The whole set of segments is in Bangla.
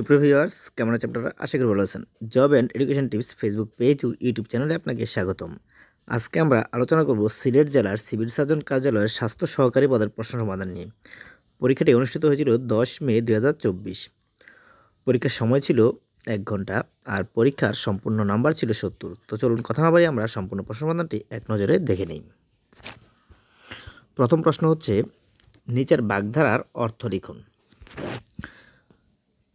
সুপ্রিয় ভিউয়ার্স, কেমন আছে আপনারা? আশা করি ভালো আছেন। Job and education tips Facebook page O YouTube চ্যানেলে আপনাকে স্বাগতম। আজকে আমরা আলোচনা করব সিলেট জেলার সিভিল সার্জন কার্যালয়ের স্বাস্থ্য সহকারী পদের প্রশ্ন সমাধান নিয়ে। পরীক্ষাটি অনুষ্ঠিত হয়েছিল দশ মে দু হাজার চব্বিশ। পরীক্ষার সময় ছিল এক ঘণ্টা, আর পরীক্ষার সম্পূর্ণ নাম্বার ছিল সত্তর। তো চলুন কথা না বাড়ি আমরা সম্পূর্ণ প্রশ্ন সমাধানটি এক নজরে দেখে নিই। প্রথম প্রশ্ন হচ্ছে, নিচের বাগধারার অর্থ লিখুন।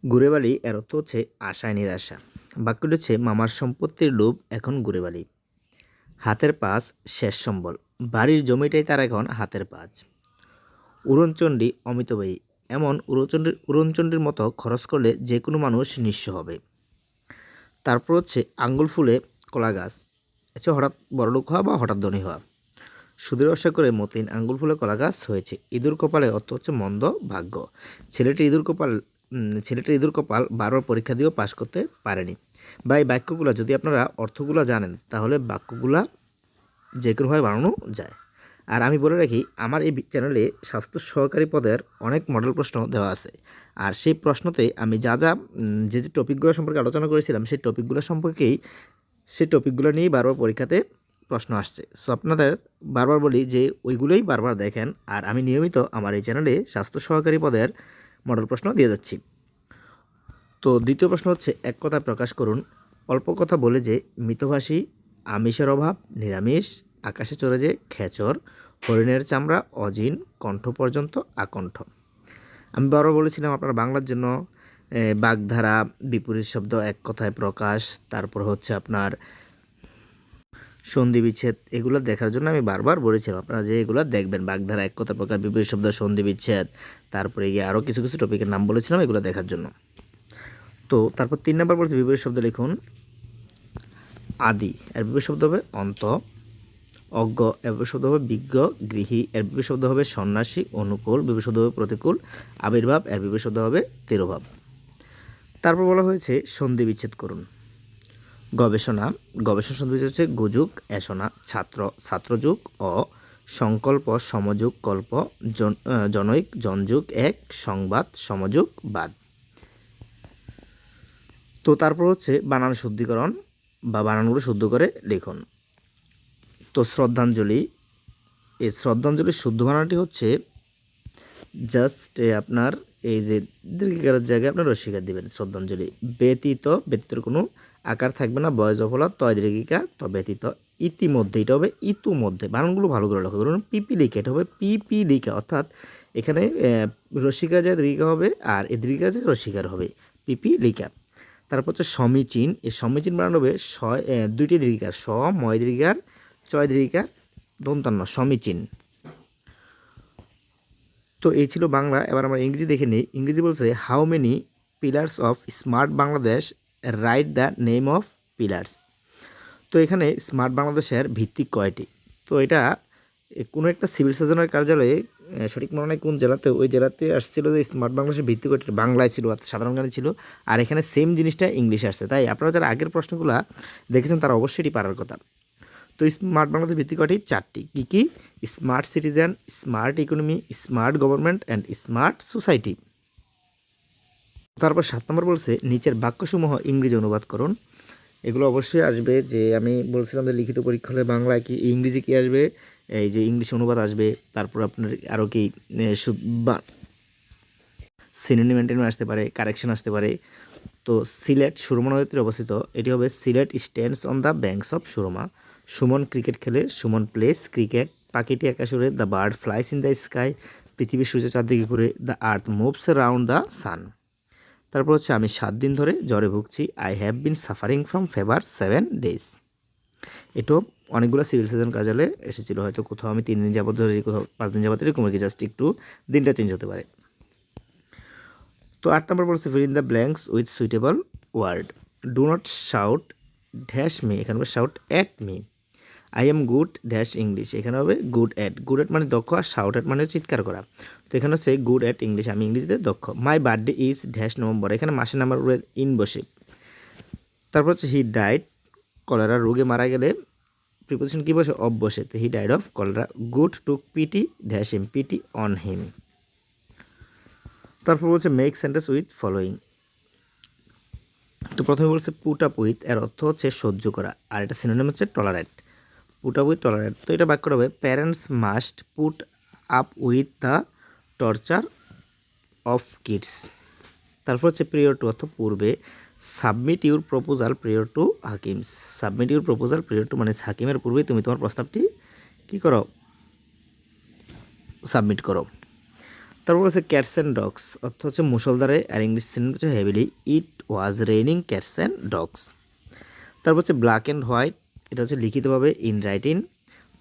ঘুরেবালি এর অর্থ হচ্ছে আশায় নিরাশা। বাক্যটি হচ্ছে, মামার সম্পত্তির লোভ এখন ঘুরেবালি হাতের পাঁচ, শেষ সম্বল। বাড়ির জমিটাই তার এখন হাতের পাঁচ। উড়নচণ্ডী অমিতব্যয়ী এমন উড়নচণ্ডীর উড়নচণ্ডীর মতো খরচ করলে যে কোনো মানুষ নিঃস্ব হবে। তারপর হচ্ছে, আঙ্গুল ফুলে কলা গাছ। হচ্ছে হঠাৎ বড়লোক হওয়া বা হঠাৎ ধনী হওয়া। সুদের ব্যবসা করে মতিন আঙ্গুল ফুলে কলা গাছ হয়েছে। ইঁদুর কপালে অর্থ হচ্ছে মন্দ ভাগ্য। ছেলেটি ইঁদুর কপাল উম, ছেলেটির ইঁদুর কপাল বারবার পরীক্ষা দিয়েও পাশ করতে পারেনি। বা এই বাক্যগুলো যদি আপনারা অর্থগুলো জানেন তাহলে বাক্যগুলা যে কোনোভাবে বানানো যায়। আর আমি বলে রাখি আমার এই চ্যানেলে স্বাস্থ্য সহকারী পদের অনেক মডেল প্রশ্ন দেওয়া আছে। আর সেই প্রশ্নতে আমি যা যা যে যে টপিকগুলো সম্পর্কে আলোচনা করেছিলাম সেই টপিকগুলো সম্পর্কেই সেই টপিকগুলো নিয়েই বারবার পরীক্ষাতে প্রশ্ন আসছে। সো আপনাদের বারবার বলি যে ওইগুলোই বারবার দেখেন। আর আমি নিয়মিত আমার এই চ্যানেলে স্বাস্থ্য সহকারী পদের মডেল প্রশ্ন দিয়ে যাচ্ছি। তো দ্বিতীয় প্রশ্ন হচ্ছে, এক কথায় প্রকাশ করুন, অল্প কথা বলে যে মিতভাষী, আমিষের অভাব, নিরামিষ, আকাশে চড়ে যে খেচর, হরিণের চামড়া অজিন, কণ্ঠ পর্যন্ত আকণ্ঠ। আমি বারবার বলেছিলাম আপনার বাংলার জন্য বাগধারা, বিপরীত শব্দ এক কথায় প্রকাশ, তারপর হচ্ছে আপনার সন্ধি বিচ্ছেদ, এগুলো দেখার জন্য আমি বারবার বলেছিলাম, আপনারা যে এগুলো দেখবেন, বাগধারা এক কথা প্রকার বিপরীত শব্দ, সন্ধি বিচ্ছেদ, তারপরে গিয়ে আরও কিছু কিছু টপিকের নাম বলেছিলাম এগুলো দেখার জন্য। তো তারপর তিন নম্বর বলছে, বিপরীত শব্দ লিখুন, আদি, এর বিপরীত শব্দ হবে অন্ত, অজ্ঞ, এর বিপরীত শব্দ হবে বিজ্ঞ, গৃহী, এর বিপরীত শব্দ হবে সন্ন্যাসী, অনুকূল, বিপরীত শব্দ হবে প্রতিকূল, আবির্ভাব, এর বিপরীত শব্দ হবে তেরোভাব। তারপর বলা হয়েছে, সন্ধি বিচ্ছেদ করুন। গবেষণা গবেষণা শব্দ হচ্ছে গুজুক এসনা, ছাত্র, ছাত্রযুগ ও সংকল্প, সমযুগ, কল্প, জন- জনৈক, জনযুগ, এক, সংবাদ, সমযুগ, বাদ। তো তারপর হচ্ছে বানান শুদ্ধিকরণ বা বানানগুলো শুদ্ধ করে লিখুন। তো শ্রদ্ধাঞ্জলি, এই শ্রদ্ধাঞ্জলির শুদ্ধ বানানটি হচ্ছে জাস্ট আপনার এই যে দীর্ঘিকারের জায়গায় আপনার রসিকার দিবেন শ্রদ্ধাঞ্জলি। ব্যতীত ব্যতীতর কোনো আকার থাকবে না, বয়স অফলা তয় দীর্ঘিকা ব্যতীত ইতিমধ্যে, এটা হবে ইতিমধ্যে। বানানগুলো ভালো করে লক্ষ্য করুন, পিপি লিখা, এটা হবে পিপি লিখা, অর্থাৎ এখানে রসিকার যায় দীর্ঘিকা হবে আর এই দীর্ঘিকার জায়গায় রসিকার হবে, পিপি লিখা। তারপর হচ্ছে সমীচীন, এই সমীচীন বানানো হবে ছয় দুইটি দীর্ঘিকার স, ময় দীর্ঘিকার ছয় দীর্ঘিকার দন্তান্ন, সমীচীন। তো এই ছিল বাংলা, এবার আমরা ইংরেজি দেখে নিই, ইংরেজি বলছে how many pillars of smart Bangladesh right the name of pillars তো এখানে স্মার্ট বাংলাদেশের ভিত্তিক কয়টি? তো এটা কোনো একটা সিভিল সার্জনের কার্যালয়ে সঠিক মনে হয় কোন জেলাতে, ওই জেলাতে আসছিল যে স্মার্ট বাংলাদেশের ভিত্তিক কয়টি? বাংলায় ছিল সাধারণ জ্ঞানে ছিল। আর এখানে সেম জিনিসটা ইংলিশে আসছে। তাই আপনারা যারা আগের প্রশ্নগুলো দেখেছেন, তারা অবশ্যই পারার কথা। তো স্মার্ট বাংলাদেশ ভিত্তিক কয়টি? চারটি। কী কী? Smart citizen smart economy smart government and smart society তারপর সাত নম্বর বলছে, নিচের বাক্যসমূহ ইংরেজি অনুবাদ করুন। এগুলো অবশ্যই আসবে যে আমি বলছিলাম যে লিখিত পরীক্ষা হলে বাংলায় কি ইংরেজি কি আসবে, এই যে ইংলিশ অনুবাদ আসবে, তারপর আপনার আরও কি সিনোনিম অ্যান্টেনিম আসতে পারে কারেকশন আসতে পারে। তো সিলেট সুরমা নদীতে অবস্থিত, এটি হবে Sylhet stands on the banks of Surma. Suman cricket খেলে, সুমন প্লেস ক্রিকেট পাখিটি আকাশ উড়ে the bird flies in the sky পৃথিবীর সূর্য চারদিকে ঘুরে the earth moves round the sun তারপর হচ্ছে আমি সাত দিন ধরে জ্বরে ভুগছি। I have been suffering from fever seven days এটাও অনেকগুলো সিভিল সার্জন কার্যালয়ে এসেছিল। হয়তো কোথাও আমি তিন দিন যাবত ধরে কোথাও পাঁচ দিন যাবত এরকম আর কি জাস্ট একটু দিনটা চেঞ্জ হতে পারে। তো আট নম্বর বলছে fill in the blanks with suitable word do not shout dash me এখানে shout at me I am good dash English এখানে হবে গুড অ্যাট গুড অ্যাট মানে দক্ষ আর শাউট অ্যাট মানে চিৎকার করা। তো এখানে হচ্ছে গুড অ্যাট ইংলিশ আমি ইংলিশদের দক্ষ। My birthday is dash November এখানে মাসের নাম্বার ইন বসে। তারপর হচ্ছে হি ডাইট কলেরা রোগে মারা গেলে প্রিপোজিশন কী বসে? অফ বসে। তো he died of cholera good to pity dash M pity on him তারপর বলছে মেক সেন্টেন্স উইথ ফলোয়িং তো প্রথমে বলছে পুট আপ উইথ এর অর্থ হচ্ছে সহ্য করা। আর এটা সিনোনিম হচ্ছে টলারেট পুট উইথ টলারেট তো এটা বাক্য হবে parents must put up with the torture of kids তারপর হচ্ছে প্রিয়র টু অর্থ পূর্বে submit your proposal prior to হাকিমস submit your proposal prior to মানে হাকিমের পূর্বে তুমি তোমার প্রস্তাবটি কী করো? সাবমিট করো। তারপর হচ্ছে ক্যাটস অ্যান্ড ডগস অর্থ হচ্ছে মুসলধারে আর ইংলিশ সিনেমা হচ্ছে heavily it was raining cats and dogs তারপর হচ্ছে ব্ল্যাক অ্যান্ড হোয়াইট এটা হচ্ছে লিখিতভাবে in writing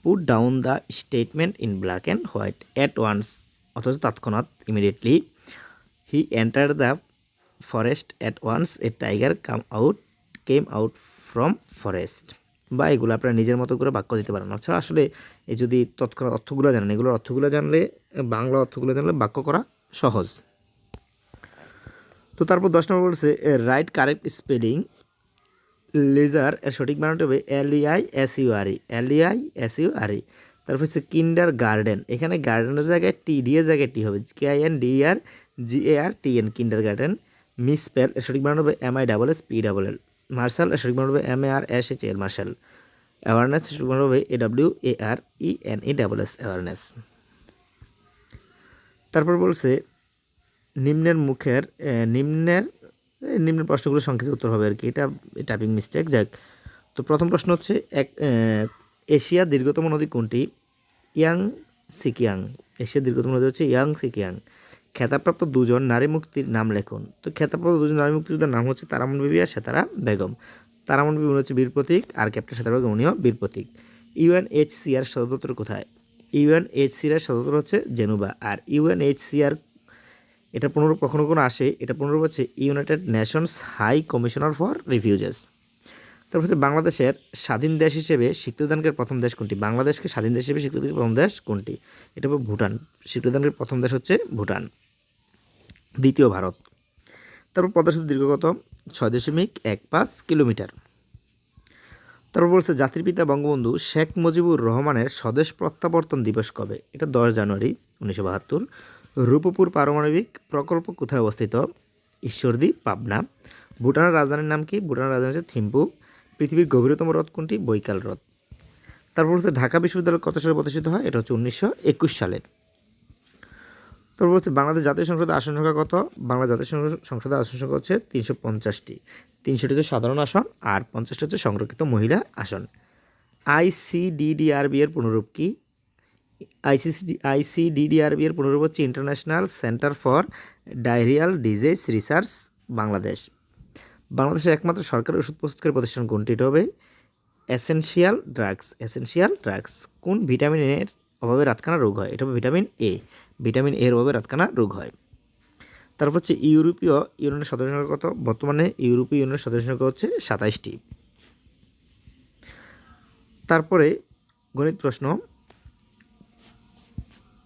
put down the statement in black and white at once অথচ তৎক্ষণাৎ immediately he enter the forest at once a tiger come out came out from forest বা এগুলো আপনারা নিজের মতো করে বাক্য দিতে পারেন। আচ্ছা আসলে এই যদি তৎক্ষণাৎ অর্থগুলো জানেন, এগুলোর অর্থগুলো জানলে, বাংলা অর্থগুলো জানলে বাক্য করা সহজ। তো তারপর দশ নম্বর বলছে রাইট কারেক্ট স্পেলিং লেজার, এর সঠিক বানানটা হবে L I S U R E, L I S U R E. তারপর হচ্ছে কিন্ডার গার্ডেন, এখানে গার্ডেনের জায়গায় টি ডি এর জায়গায় টি হবে, K I N D R, G A R, T N, kindergarten. Misspell এর সঠিক বানান হবে M I double S P double L. Marshal, এর সঠিক বানান হবে M A R S H L marshal. Awareness, এর সঠিক বানান হবে A W A R E N E double S awareness. তারপর বলছে, নিম্নের মুখের নিম্নের এই নিম্নের প্রশ্নগুলো সংক্ষিপ্ত উত্তর হবে আর কি। এটা টাইপিং মিস্টেক যাক। তো প্রথম প্রশ্ন হচ্ছে এক এ, এশিয়ার দীর্ঘতম নদী কোনটি? Yang Tsekiang. এশিয়ার দীর্ঘতম নদী হচ্ছে ইয়াং সিকিয়াং। খেতাবপ্রাপ্ত দুজন নারী মুক্তির নাম লেখুন। তো খেতাবপ্রাপ্ত দুজন নারী মুক্তির নাম হচ্ছে তারামন বিবি আর সেতারা বেগম। তারামন বিবি হচ্ছে বীর প্রতীক আর ক্যাপ্টেন সেতারা বেগম উনিও বীর প্রতীক। ইউএন ইউএনএইচসিআর সদর দপ্তর কোথায়? ইউএন ইউএনএইচসিআর সদর দপ্তর হচ্ছে জেনুবা। আর ইউএন ইউএনএইচসিআর এটা পুনরূপ কখনো কখনো আসে, এটা পুনরূপ হচ্ছে United Nations High Commissioner for Refugees তারপর হচ্ছে বাংলাদেশের স্বাধীন দেশ হিসেবে স্বীকৃতিদানকারী প্রথম দেশ কোনটি? বাংলাদেশকে স্বাধীন দেশ হিসেবে স্বীকৃতি প্রথম দেশ কোনটি? এটা ভুটান। স্বীকৃতিদানকারী প্রথম দেশ হচ্ছে ভুটান। দ্বিতীয় ভারত। তারপর পদ্মা সেতু দীর্ঘ কত ছয় দশমিক এক পাঁচ কিলোমিটার। তারপর বলছে জাতির পিতা বঙ্গবন্ধু শেখ মুজিবুর রহমানের স্বদেশ প্রত্যাবর্তন দিবস কবে? এটা দশ জানুয়ারি উনিশশো বাহাত্তর। রূপপুর পারমাণবিক প্রকল্প কোথায় অবস্থিত? ঈশ্বরদী, পাবনা। ভুটানের রাজধানীর নাম কি? ভুটানের রাজধানী হচ্ছে থিম্পু। পৃথিবীর গভীরতম হ্রদ কোনটি? বৈকাল হ্রদ। তারপর হচ্ছে ঢাকা বিশ্ববিদ্যালয় কত সালে প্রতিষ্ঠিত হয়? এটা হচ্ছে উনিশশো একুশ সালে। তারপর হচ্ছে বাংলাদেশ জাতীয় সংসদের আসন সংখ্যা কত? বাংলা জাতীয় সংস- সংসদের আসন সংখ্যা হচ্ছে তিনশো পঞ্চাশটি। তিনশোটি হচ্ছে সাধারণ আসন আর পঞ্চাশটি হচ্ছে সংরক্ষিত মহিলা আসন। আইসিডিডিআরবি এর পুনরূপ কি? আইসিসি আইসিডিডিআরবি এর পুনরূপ হচ্ছে International Centre for Diarrhoeal Disease Research Bangladesh. বাংলাদেশের একমাত্র সরকারি ওষুধ প্রস্তুতকারী প্রতিষ্ঠান কোনটি হবে? Essential drugs. এসেনশিয়াল ড্রাগস কোন ভিটামিনের অভাবে রাতকানা রোগ হয়? এটা হবে ভিটামিন এ। ভিটামিন এর অভাবে রাতকানা রোগ হয়। তারপর হচ্ছে ইউরোপীয় ইউনিয়নের সদস্য সংখ্যা কত? বর্তমানে ইউরোপীয় ইউনিয়নের সদস্য সংখ্যা হচ্ছে সাতাইশটি। তারপরে গণিত প্রশ্ন।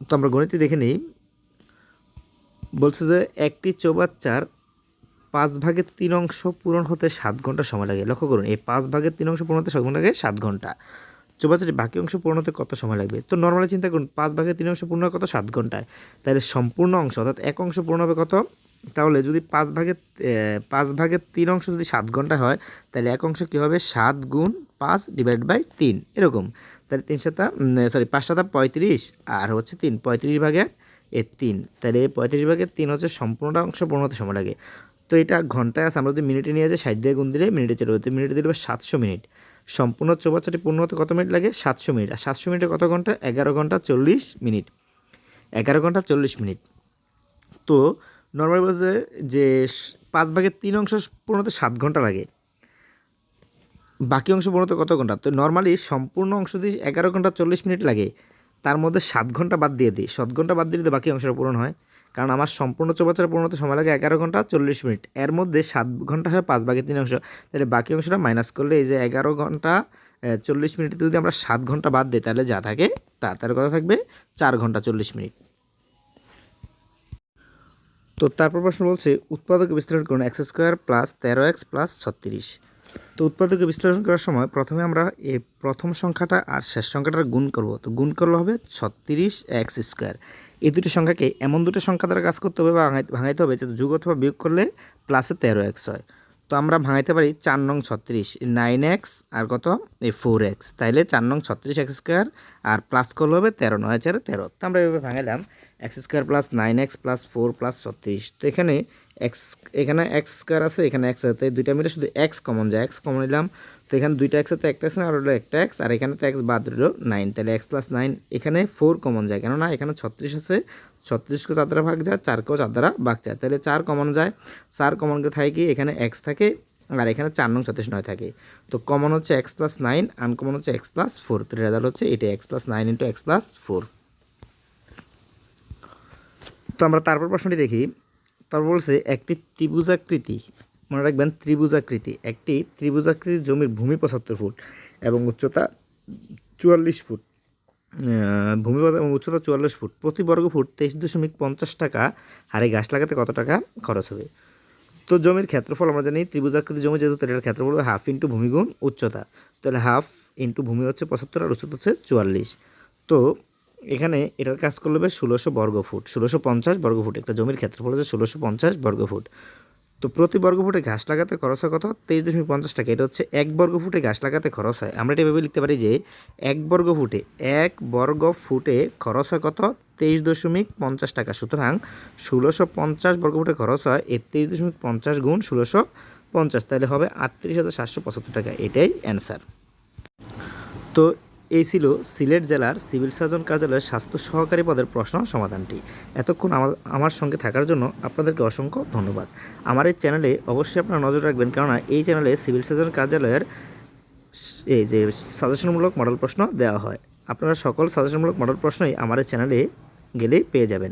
তো আমরা গণিতে দেখে নিই। বলছে যে একটি চৌবাচ্চার পাঁচ ভাগের তিন অংশ পূরণ হতে সাত ঘণ্টা সময় লাগে। লক্ষ্য করুন, এই পাঁচ ভাগের তিন অংশ পূরণ হতে সাত ঘণ্টা লাগে, সাত ঘণ্টা। চৌবাচ্চাটি বাকি অংশ পূরণ হতে কত সময় লাগবে? তো নর্মালি চিন্তা করুন, পাঁচ ভাগের তিন অংশ পূর্ণ কত? সাত ঘন্টায়। তাহলে সম্পূর্ণ অংশ, অর্থাৎ এক অংশ পূর্ণ হবে কত? তাহলে যদি পাঁচ ভাগের পাঁচ ভাগের তিন অংশ যদি সাত ঘণ্টা হয়, তাহলে এক অংশ কী হবে? সাত গুণ পাঁচ ডিভাইড বাই তিন। এরকম। তাহলে তিন সাতা সরি পাঁচ সাতা পঁয়ত্রিশ, আর হচ্ছে তিন, পঁয়ত্রিশ ভাগে এ তিন। তাহলে পঁয়ত্রিশ ভাগের তিন হচ্ছে সম্পূর্ণটা অংশ পূর্ণ হতে সময় লাগে। তো এটা ঘন্টায় আছে, আমরা যদি মিনিটে নিয়ে যাই, ষাট দিয়ে গুণ দিলে মিনিটে চলে তো মিনিটে দিলে সাতশো মিনিট। সম্পূর্ণ চৌবাচ্চাটি পূর্ণ হতে কত মিনিট লাগে? সাতশো মিনিট। আর সাতশো মিনিটে কত ঘণ্টা? এগারো ঘণ্টা চল্লিশ মিনিট। এগারো ঘণ্টা চল্লিশ মিনিট। তো নর্মাল বলছে যে পাঁচ ভাগের তিন অংশ পূর্ণ হতে সাত ঘণ্টা লাগে। বাকি অংশ হতে কত ঘণ্টা? তো নর্মালি সম্পূর্ণ অংশ যদি এগারো ঘণ্টা চল্লিশ মিনিট লাগে, তার মধ্যে সাত ঘণ্টা বাদ দিয়ে দিই। সাত ঘণ্টা বাদ দিয়ে দিলে বাকি অংশটা পূরণ হয়। কারণ আমার সম্পূর্ণ চৌবাচ্চার পূর্ণ হতে সময় লাগে এগারো ঘণ্টা চল্লিশ মিনিট। এর মধ্যে সাত ঘণ্টা হয় পাঁচ ভাগের তিন অংশ। তাহলে বাকি অংশটা মাইনাস করলে এই যে এগারো ঘণ্টা চল্লিশ মিনিটে যদি আমরা সাত ঘণ্টা বাদ দিই, তাহলে যা থাকে তা, তার কথা থাকবে চার ঘণ্টা চল্লিশ মিনিট। তো তারপর প্রশ্ন বলছে, উৎপাদক বিস্তারণ করুন এক্স স্কোয়ার প্লাস তেরো এক্স প্লাস ছত্রিশ। তো উৎপাদকে বিশ্লেষণ করার সময় প্রথমে আমরা এই প্রথম সংখ্যাটা আর শেষ সংখ্যাটার গুণ করব। তো গুণ করলে হবে ছত্রিশ এক্স স্কোয়ার। এই দুটি সংখ্যাকে এমন দুটো সংখ্যা দ্বারা কাজ করতে হবে বা ভাঙাইতে হবে যাতে যোগ অথবা বিয়োগ করলে প্লাসে তেরো এক্স হয়। তো আমরা ভাঙাইতে পারি চার নং ছত্রিশ নাইন এক্স আর কত? এই ফোর এক্স। তাইলে চার নং ছত্রিশ এক্স স্কোয়ার আর প্লাস করলে হবে তেরো, নয় চারে তেরো। তো আমরা এভাবে ভাঙাইলাম। X square plus nine x plus four plus ছত্রিশ। তো এখানে এক্স এখানে এক্স স্কোয়ার আছে, এখানে এক্স আছে দুইটা মিলে শুধু এক্স কমন যায়, এক্স কমন নিলাম। তো এখানে দুইটা এক্স আছে একটা না আর হলো একটা এক্স, আর এখানে তো এক্স বাদ রইল নাইন। তাহলে এক্স প্লাস নাইন এখানে ফোর কমন যায়, কেননা এখানে ছত্রিশ আছে ছত্রিশকে চার দ্বারা ভাগ যায়, চারকেও চার দ্বারা ভাগ যায়। তাহলে চার কমন যায়, চার কমন থাকে কি? এখানে এক্স থাকে, আর এখানে চার নং ছত্রিশ নয় থাকে। তো কমন হচ্ছে এক্স প্লাস নাইন, আনকমন হচ্ছে এক্স প্লাস ফোর তো রেজাল্ট হচ্ছে এটা x plus nine into x plus four. তো আমরা তারপর প্রশ্নটি দেখি। তারপর বলছে, একটি ত্রিভুজাকৃতি, মনে রাখবেন ত্রিভুজাকৃতি, একটি ত্রিভুজাকৃতি জমির ভূমি পঁচাত্তর ফুট এবং উচ্চতা চুয়াল্লিশ ফুট। ভূমি এবং উচ্চতা চুয়াল্লিশ ফুট। প্রতি বর্গ ফুট তেইশ দশমিক পঞ্চাশ টাকা, হারে গাছ লাগাতে কত টাকা খরচ হবে? তো জমির ক্ষেত্রফল আমরা জানি, ত্রিভুজাকৃতি জমি যেহেতু এটার ক্ষেত্রফল হাফ ইন্টু ভূমিগুণ উচ্চতা। তাহলে হাফ ইন্টু ভূমি হচ্ছে পঁচাত্তর আর উচ্চতা হচ্ছে চুয়াল্লিশ। তো এখানে এটার কাজ করলে হবে ষোলোশো বর্গ ফুট ষোলোশো পঞ্চাশ বর্গ ফুট একটা জমির ক্ষেত্রফল হচ্ছে ষোলোশো পঞ্চাশ বর্গ ফুট তো প্রতি বর্গ ফুটে ঘাস লাগাতে খরচ হয় কত? তেইশ দশমিক পঞ্চাশ টাকা। এটা হচ্ছে এক বর্গ ফুটে ঘাস লাগাতে খরচ হয়। আমরা এটা এভাবে লিখতে পারি যে এক বর্গ ফুটে এক বর্গ ফুটে খরচ হয় কত? তেইশ দশমিক পঞ্চাশ টাকা। সুতরাং ষোলোশো পঞ্চাশ বর্গ ফুটে খরচ হয় এর তেইশ দশমিক পঞ্চাশ গুণ ষোলোশো পঞ্চাশ। তাহলে হবে আটত্রিশ হাজার সাতশো পঁচাত্তর টাকা। এটাই অ্যান্সার। তো এই ছিল সিলেট জেলার সিভিল সার্জন কার্যালয়ের স্বাস্থ্য সহকারী পদের প্রশ্ন সমাধানটি। এতক্ষণ আমার সঙ্গে থাকার জন্য আপনাদেরকে অসংখ্য ধন্যবাদ। আমার এই চ্যানেলে অবশ্যই আপনারা নজর রাখবেন, কেননা এই চ্যানেলে সিভিল সার্জন কার্যালয়ের এই যে সাজেশনমূলক মডেল প্রশ্ন দেওয়া হয়। আপনারা সকল সাজেশনমূলক মডেল প্রশ্নই আমার চ্যানেলে গেলেই পেয়ে যাবেন।